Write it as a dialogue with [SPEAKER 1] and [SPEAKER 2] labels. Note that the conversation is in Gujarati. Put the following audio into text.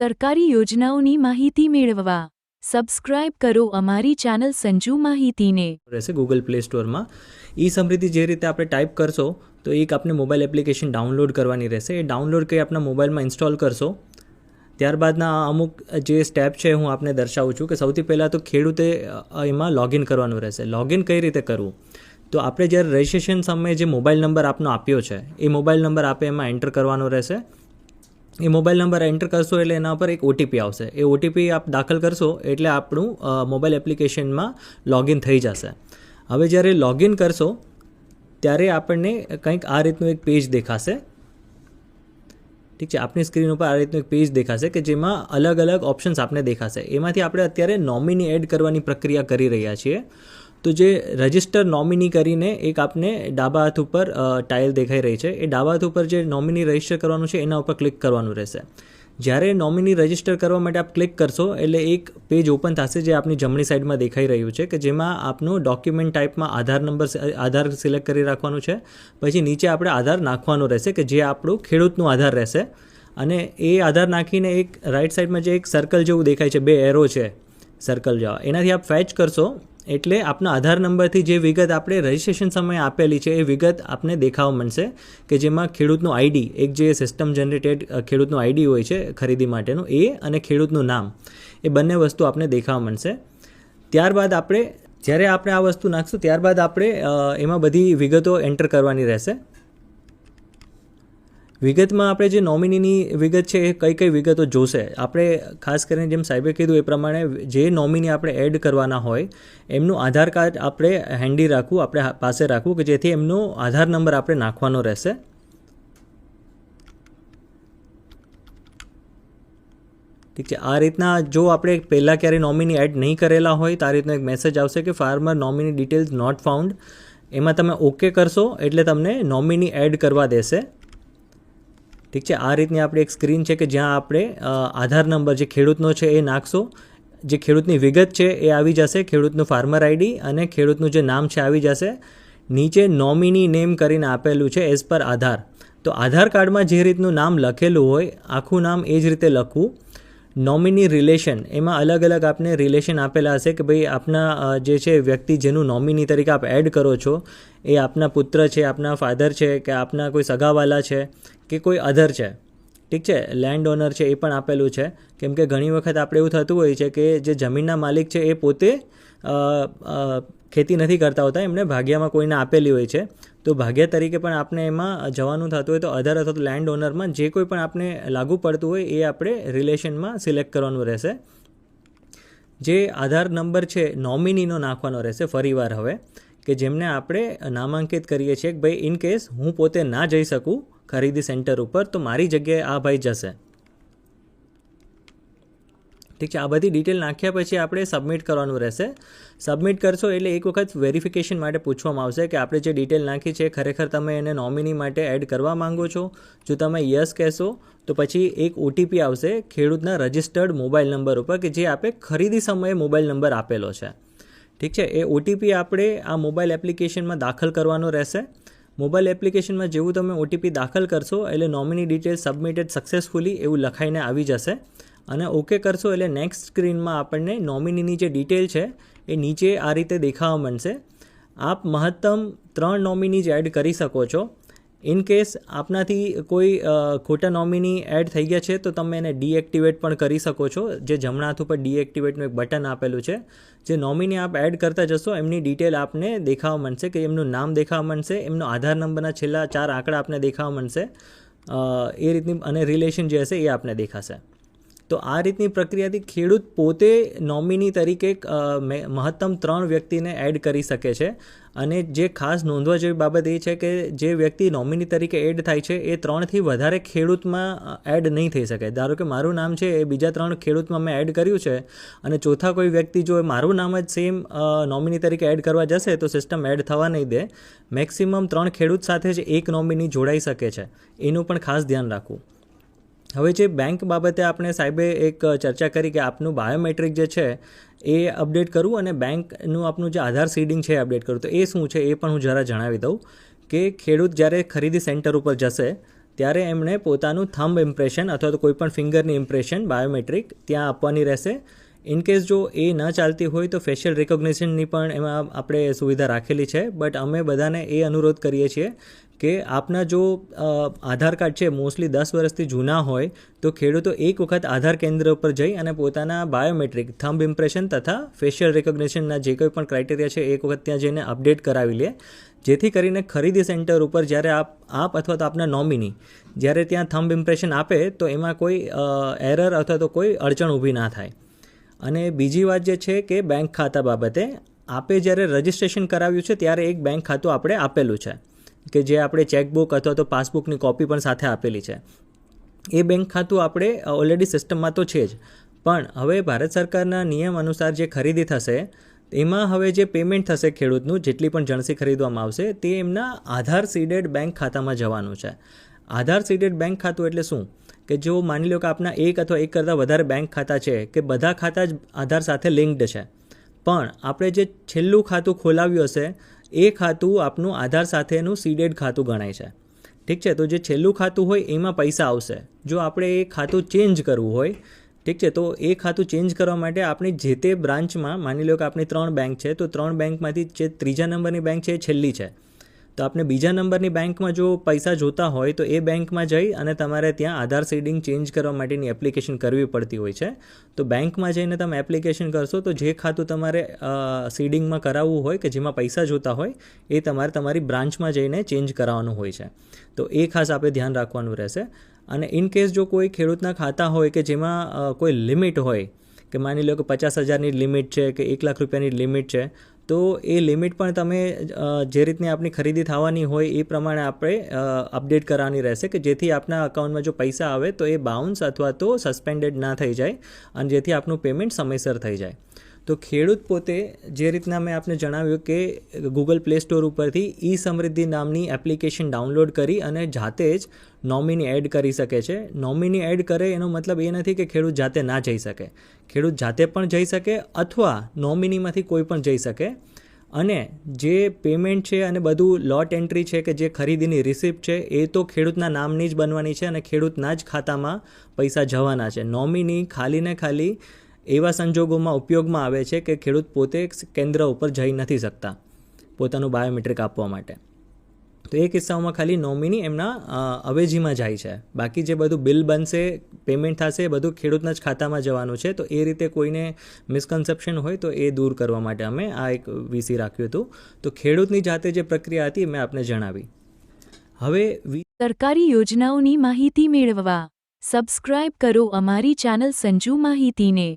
[SPEAKER 1] સરકારી યોજનાઓની માહિતી મેળવવા. સબસ્ક્રાઇબ કરો અમારી ચેનલ સંજુ માહિતીને.
[SPEAKER 2] રહેશે ગૂગલ પ્લે સ્ટોરમાં ઈ સમૃદ્ધિ જે રીતે આપણે ટાઈપ કરશો, તો એક આપણે મોબાઈલ એપ્લિકેશન ડાઉનલોડ કરવાની રહેશે. એ ડાઉનલોડ કરી આપણા મોબાઈલમાં ઇન્સ્ટોલ કરશો. ત્યારબાદના અમુક જે સ્ટેપ છે હું આપને દર્શાવું છું કે સૌથી પહેલાં તો ખેડૂતે એમાં લોગિન કરવાનું રહેશે. લોગિન કઈ રીતે કરવું? તો આપણે જ્યારે રજિસ્ટ્રેશન સમયે જે મોબાઈલ નંબર આપનો આપ્યો છે, એ મોબાઈલ નંબર આપે એમાં એન્ટર કરવાનો રહેશે. એ મોબાઈલ નંબર એન્ટર કરશો એટલે એના પર એક ઓટીપી આવશે. એ ઓટીપી આપ દાખલ કરશો એટલે આપણું મોબાઈલ એપ્લિકેશનમાં લોગિન થઈ જશે. હવે જ્યારે લોગિન કરશો, ત્યારે આપણને કંઈક આ રીતનું એક પેજ દેખાશે. ઠીક છે, આપની સ્ક્રીન ઉપર આ રીતનું એક પેજ દેખાશે કે જેમાં અલગ અલગ ઓપ્શન્સ આપને દેખાશે. એમાંથી આપણે અત્યારે નોમિની એડ કરવાની પ્રક્રિયા કરી રહ્યા છીએ. તો જે રજિસ્ટર નોમિની કરીને એક આપને ડાબા હાથ ઉપર ટાઇલ દેખાઈ રહી છે. એ ડાબા હાથ ઉપર જે નોમિની રજિસ્ટર કરવાનું છે, એના ઉપર ક્લિક કરવાનું રહેશે. જ્યારે નોમિની રજિસ્ટર કરવા માટે આપ ક્લિક કરશો, એટલે એક પેજ ઓપન થશે જે આપની જમણી સાઈડમાં દેખાઈ રહ્યું છે, કે જેમાં આપનું ડોક્યુમેન્ટ ટાઈપમાં આધાર નંબર આધાર સિલેક્ટ કરી રાખવાનું છે. પછી નીચે આપણે આધાર નાખવાનો રહેશે, કે જે આપણું ખેડૂતનું આધાર રહેશે. અને એ આધાર નાખીને એક રાઈટ સાઈડમાં જે એક સર્કલ જેવું દેખાય છે, બે એરો છે સર્કલ જેવા. એનાથી આપ ફેચ કરશો એટલે આપના આધાર નંબરથી જે વિગત આપણે રજિસ્ટ્રેશન સમયે આપેલી છે, એ વિગત આપને દેખાવા મળશે કે જેમાં ખેડૂતનું આઈડી એક જે સિસ્ટમ જનરેટેડ ખેડૂતનું આઈડી હોય છે ખરીદી માટેનું, એ અને ખેડૂતનું નામ, એ બંને વસ્તુ આપને દેખાવા મળશે. ત્યારબાદ આપણે, જ્યારે આપણે આ વસ્તુ નાખશું, ત્યારબાદ આપણે એમાં બધી વિગતો એન્ટર કરવાની રહેશે. વિગતમાં આપણે જે નોમિનીની વિગત છે એ કઈ કઈ વિગતો જોશે, આપણે ખાસ કરીને જેમ સાહેબે કીધું એ પ્રમાણે જે નોમિની આપણે એડ કરવાના હોય, એમનું આધાર કાર્ડ આપણે હેન્ડી રાખવું, આપણે પાસે રાખવું કે જેથી એમનો આધાર નંબર આપણે નાખવાનો રહેશે. ઠીક છે, આ રીતના જો આપણે પહેલાં ક્યારે નોમિની એડ નહીં કરેલા હોય તો આ રીતનો એક મેસેજ આવશે કે farmer nominee details not found એમાં તમે ઓકે કરશો એટલે તમને નોમિની એડ કરવા દેશે. ઠીક છે? આ રીતની આપણી એક સ્ક્રીન છે કે જ્યાં આપણે આધાર નંબર જે ખેડૂતનો છે એ નાખશો, જે ખેડૂતની વિગત છે એ આવી જશે, ખેડૂતનું ફાર્મર આઈડી અને ખેડૂતનું જે નામ છે આવી જશે. નીચે નોમિની નેમ કરીને આપેલું છે એઝ પર આધાર. તો આધાર કાર્ડમાં જે રીતનું નામ લખેલું હોય, આખું નામ એ જ રીતે લખવું. નોમિની રિલેશન, એમાં અલગ અલગ આપને રિલેશન આપેલા હશે કે ભાઈ આપના જે છે વ્યક્તિ જેનું નોમિની તરીકે આપ એડ કરો છો, એ આપના પુત્ર છે, આપના ફાધર છે, કે આપના કોઈ સગાવાલા છે, કે કોઈ અધર છે. ઠીક છે? લેન્ડ ઓનર છે, એ પણ આપેલું છે. કેમ કે ઘણી વખત આપણે એવું થતું હોય છે કે જે જમીનના માલિક છે, એ પોતે ખેતી નથી કરતા હોતા, એમને ભાગ્યામાં કોઈને આપેલી હોય છે. તો ભાગ્ય તરીકે પણ આપણે એમાં જવાનું થતું હોય તો અધર અથવા તો લેન્ડ ઓનરમાં જે કોઈ પણ આપણે લાગુ પડતું હોય એ આપણે રિલેશનમાં સિલેક્ટ કરવાનું રહેશે. જે આધાર નંબર છે નોમિનીનો નાખવાનો રહેશે ફરીવાર હવે, કે જેમને આપણે નામાંકિત કરીએ છીએ કે ભાઈ ઇન કેસ હું પોતે ના જઈ શકું ખરીદી સેન્ટર ઉપર, તો મારી જગ્યાએ આ ભાઈ જશે. ઠીક છે? આ બધી ડિટેલ નાખ્યા પછી આપણે સબમિટ કરવાનું રહેશે. સબમિટ કરશો એટલે એક વખત વેરિફિકેશન માટે પૂછવામાં આવશે કે આપણે જે ડિટેલ નાખી છે ખરેખર તમે એને નોમિની માટે એડ કરવા માંગો છો? જો તમે યસ કહેશો, તો પછી એક ઓટીપી આવશે ખેડૂતના રજિસ્ટર્ડ મોબાઈલ નંબર ઉપર કે જે આપે ખરીદી સમયે મોબાઈલ નંબર આપેલો છે. ઠીક છે? એ ઓટીપી આપણે આ મોબાઈલ એપ્લિકેશનમાં દાખલ કરવાનો રહેશે. મોબાઈલ એપ્લિકેશનમાં જેવું તમે ઓટીપી દાખલ કરશો એટલે નોમિની ડિટેલ સબમિટેડ સક્સેસફુલી એવું લખાઈને આવી જશે. અને ઓકે કરશો એટલે નેક્સ્ટ સ્ક્રીનમાં આપણને નોમિનીની જે ડિટેલ છે, એ નીચે આ રીતે દેખાવા મળશે આપ મહત્તમ ત્રણ નોમિની જ એડ કરી શકો છો. ઇન કેસ આપનાથી કોઈ ખોટા નોમિની એડ થઈ ગયા છે, તો તમે એને ડીએક્ટિવેટ પણ કરી શકો છો. જે જમણા હાથ ઉપર ડીએક્ટિવેટનું એક બટન આપેલું છે. જે નોમિની આપ એડ કરતા જશો, એમની ડિટેલ આપને દેખાવા મળશે કે એમનું નામ દેખાવા મળશે એમનો આધાર નંબરના છેલ્લા ચાર આંકડા આપને દેખાવા મળશે એ રીતની, અને રિલેશન જે હશે એ આપને દેખાશે. તો આ રીતની પ્રક્રિયાથી ખેડૂત પોતે નોમિની તરીકે મહત્તમ ત્રણ વ્યક્તિને એડ કરી શકે છે. અને જે ખાસ નોંધવા જેવી બાબત એ છે કે જે વ્યક્તિ નોમિની તરીકે એડ થાય છે, એ ત્રણથી વધારે ખેડૂતમાં એડ નહીં થઈ શકે. ધારો કે મારું નામ છે, એ બીજા ત્રણ ખેડૂતમાં મેં એડ કર્યું છે, અને ચોથા કોઈ વ્યક્તિ જો મારું નામ જ સેમ નોમિની તરીકે એડ કરવા જશે, તો સિસ્ટમ એડ થવા નહીં દે. મેક્સિમમ ત્રણ ખેડૂત સાથે જ એક નોમિની જોડાઈ શકે છે. એનું પણ ખાસ ધ્યાન રાખવું. હવે જે બેંક બાબતે આપણે સાહેબે એક ચર્ચા કરી કે આપનું બાયોમેટ્રિક જે છે, એ અપડેટ કરવું અને બેંકનું આપનું જે આધાર સીડિંગ છે એ અપડેટ કરવું તો એ શું છે એ પણ હું જરા જણાવી દઉં કે ખેડૂત જ્યારે ખરીદી સેન્ટર ઉપર જશે, ત્યારે એમણે પોતાનું થંબ ઇમ્પ્રેશન અથવા તો કોઈપણ ફિંગરની ઇમ્પ્રેશન બાયોમેટ્રિક ત્યાં આપવાની રહેશે. ઇનકેસ જો એ ન ચાલતી હોય તો ફેશિયલ રિકોગ્નિશનની પણ એમાં આપણે સુવિધા રાખેલી છે બટ અમે બધાને એ અનુરોધ કરીએ છીએ કે આપના જો આધાર કાર્ડ છે, મોસ્ટલી દસ વર્ષથી જૂના હોય, તો ખેડૂતો એક વખત આધાર કેન્દ્ર ઉપર જઈ અને પોતાના બાયોમેટ્રિક, થંબ ઇમ્પ્રેશન તથા ફેશિયલ રિકોગ્નેશનના જે કોઈ પણ ક્રાઇટેરિયા છે, એક વખત ત્યાં જઈને અપડેટ કરાવી લે. જેથી કરીને ખરીદી સેન્ટર ઉપર જ્યારે આપ આપ અથવા તો આપના નોમિની જ્યારે ત્યાં થંબ ઇમ્પ્રેશન આપે, તો એમાં કોઈ એરર અથવા તો કોઈ અડચણ ઊભી ના થાય. અને બીજી વાત જે છે કે બેંક ખાતા બાબતે, આપે જ્યારે રજિસ્ટ્રેશન કરાવ્યું છે, ત્યારે એક બેંક ખાતું આપણે આપેલું છે. કે જે આપણે ચેકબુક અથવા તો પાસબુકની કોપી પણ સાથે આપેલી છે. એ બેંક ખાતું આપણે ઓલરેડી સિસ્ટમમાં તો છે જ. પણ હવે ભારત સરકારના નિયમ અનુસાર જે ખરીદી થશે, એમાં હવે જે પેમેન્ટ થશે ખેડૂતનું, જેટલી પણ જણસી ખરીદવામાં આવશે, તે એમના આધાર સીડેડ બેંક ખાતામાં જવાનું છે. આધાર સીડેડ બેંક ખાતું એટલે શું? કે જો માની લો કે આપના એક અથવા એક કરતાં વધારે બેંક ખાતા છે, કે બધા ખાતા જ આધાર સાથે લિંક્ડ છે. પણ આપણે જે છેલ્લું ખાતું ખોલાવ્યું હશે એ ખાતું આપનું આધાર સાથેનું સીડેડ ખાતું ગણાય છે. ઠીક છે? તો જે છેલ્લું ખાતું હોય એમાં પૈસા આવશે. જો આપણે એ ખાતું ચેન્જ કરવું હોય, ઠીક છે? તો એ ખાતું ચેન્જ કરવા માટે આપણી જે તે બ્રાન્ચમાં માની લો કે આપણી ત્રણ બેંક છે, તો ત્રણ બેંકમાંથી જે ત્રીજા નંબરની બેંક છે એ છેલ્લી છે. તો આપણે બીજા નંબરની બેંકમાં જો પૈસા જોતા હોય તો એ બેંકમાં જઈ અને તમારે ત્યાં આધાર સીડિંગ ચેન્જ કરવા માટેની એપ્લિકેશન કરવી પડતી હોય છે. તો બેંકમાં જઈને તમે એપ્લિકેશન કરશો તો જે ખાતું તમારે સીડિંગમાં કરાવવું હોય કે જેમાં પૈસા જોતા હોય એ તમારે તમારી બ્રાન્ચમાં જઈને ચેન્જ કરાવવાનું હોય છે. તો એ ખાસ આપણે ધ્યાન રાખવાનું રહેશે. અને ઇન કેસ જો કોઈ ખેડૂતના ખાતા હોય કે જેમાં કોઈ લિમિટ હોય, કે માની લો કે પચાસ હજારની લિમિટ છે કે એક લાખ રૂપિયાની લિમિટ છે તો એ લિમિટ પણ તમે જે રીતની આપની ખરીદી થવાની હોય એ પ્રમાણે આપણે અપડેટ કરવાની રહેશે કે જેથી આપના અકાઉન્ટમાં જો પૈસા આવે તો એ બાઉન્સ અથવા તો સસ્પેન્ડેડ ના થઈ જાય અને જેથી આપનું પેમેન્ટ સમયસર થઈ જાય. તો ખેડૂત પોતે જે રીતના મેં આપને જણાવ્યું કે ગૂગલ પ્લે સ્ટોર ઉપરથી ઈ સમૃદ્ધિ નામની એપ્લિકેશન ડાઉનલોડ કરી અને જાતે જ નોમિની એડ કરી શકે છે. નોમિની એડ કરે એનો મતલબ એ નથી કે ખેડૂત જાતે ના જઈ શકે. ખેડૂત જાતે પણ જઈ શકે અથવા નોમિનીમાંથી કોઈ પણ જઈ શકે. અને જે પેમેન્ટ છે અને બધું લોટ એન્ટ્રી છે કે જે ખરીદીની રિસિપ્ટ છે, એ તો ખેડૂતના નામની જ બનવાની છે અને ખેડૂતના જ ખાતામાં પૈસા જવાના છે. નોમિની ખાલી ને ખાલી એવા સંજોગોમાં ઉપયોગમાં આવે છે કે ખેડૂત પોતે કેન્દ્ર ઉપર જઈ નથી શકતા પોતાનું બાયોમેટ્રિક આપવા માટે. તો એ કિસ્સાઓમાં ખાલી નોમિની એમના અવેજીમાં જાય છે. બાકી જે બધું બિલ બનશે, પેમેન્ટ થશે, એ બધું ખેડૂતના જ ખાતામાં જવાનું છે. તો એ રીતે કોઈને મિસકન્સેપ્શન હોય તો એ દૂર કરવા માટે અમે આ એક વીસી રાખ્યું હતું. તો ખેડૂતની જાતે જે પ્રક્રિયા હતી મેં આપને જણાવી. હવે
[SPEAKER 1] સરકારી યોજનાઓની માહિતી મેળવવા સબસ્ક્રાઇબ કરો અમારી ચેનલ સંજુ માહિતીને.